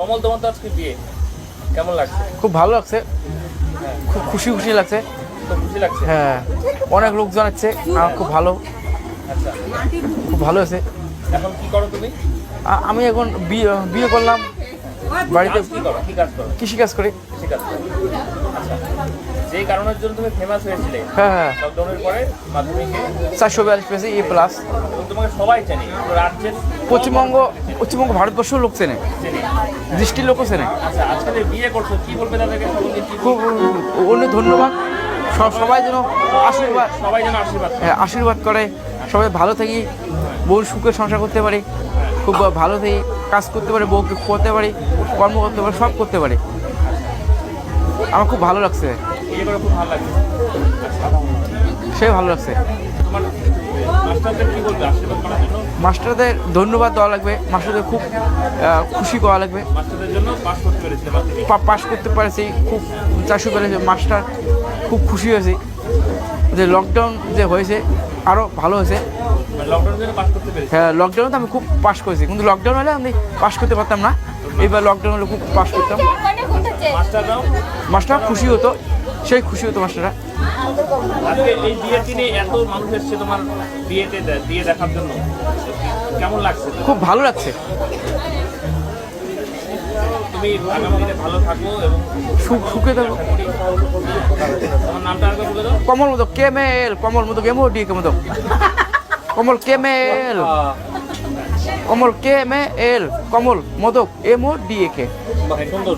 কমল তোমার তো আজকে বিয়ে। কেমন লাগছে? খুব ভালো লাগছে। খুব খুশি খুশি লাগছে। খুব খুশি লাগছে? হ্যাঁ অনেক লোকজন আছে আমার খুব ভালো। আচ্ছা। খুব ভালো হয়েছে। এখন কি করো তুমি? আমি এখন বিয়ে বিয়ে করলাম। বাড়িতে কাজ কি করো? কাজ করো। কৃষিকাজ করি। আচ্ছা। যেই কারণের জন্য তুমি ফেমাস হয়েছিলে হ্যাঁ হ্যাঁ। লকডাউনের পরে মাধ্যমিকে চারশো বিয়াল্লিশ পেয়েছি এ প্লাস তোমাকে সবাই চেনে রাজ্যের পশ্চিমবঙ্গ পশ্চিমবঙ্গ ভারতবর্ষ লোক চেনে। দৃষ্টির লোকও চেনে। আচ্ছা আজকে বিয়ে করছ কি বলবে তাদেরকে? খুব অন্য ধন্যবাদ। সব সবাই যেন আশীর্বাদ সবাই যেন আশীর্বাদ করে। হ্যাঁ, আশীর্বাদ করে। সবাই ভালো থাকি বউর সুখে সংসার করতে পারি খুব ভালো থাকি কাজ করতে পারি বউকে করতে পারি কর্ম করতে পারি সব করতে পারি। আমার খুব ভালো লাগছে। বিয়ে করে খুব ভালো লাগছে। সে ভালো লাগছে। তোমার মাস্টারদের ধন্যবাদ দেওয়া লাগবে। মাস্টারদের খুব খুশি করা লাগবে। পাশ করতে পারছি। খুব চারশো পেরেছে। মাস্টার খুব খুশি হয়েছি। যে লকডাউন যে হয়েছে আরও ভালো হয়েছে। হ্যাঁ লকডাউনে তো আমি খুব পাস করেছি। কিন্তু লকডাউন হলে আমি পাস করতে পারতাম না। এবার লকডাউন হলে খুব পাস করতাম। মাস্টার খুশি হতো। সেই খুশি হতো মাস্টাররা। এই বিয়ের দিনে এত মানুষ এসছে তোমার বিয়েতে বিয়ে দেখার জন্য। কেমন লাগছে? খুব ভালো লাগছে। তুমি ভালো থাকো এবং সুখ থাকো। কমল মতো কেমেল কমল মতো কেমো ডি কেমো কমল কেমেল কমল কে মে এল কমল মদক ও ডি এ কে। সুন্দর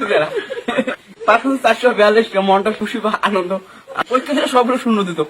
বাহ ভেরি পাঁচ হাজার চারশো বিয়াল্লিশ মনটা খুশি বা আনন্দ। পরীক্ষা সবগুলো শূন্য দিত।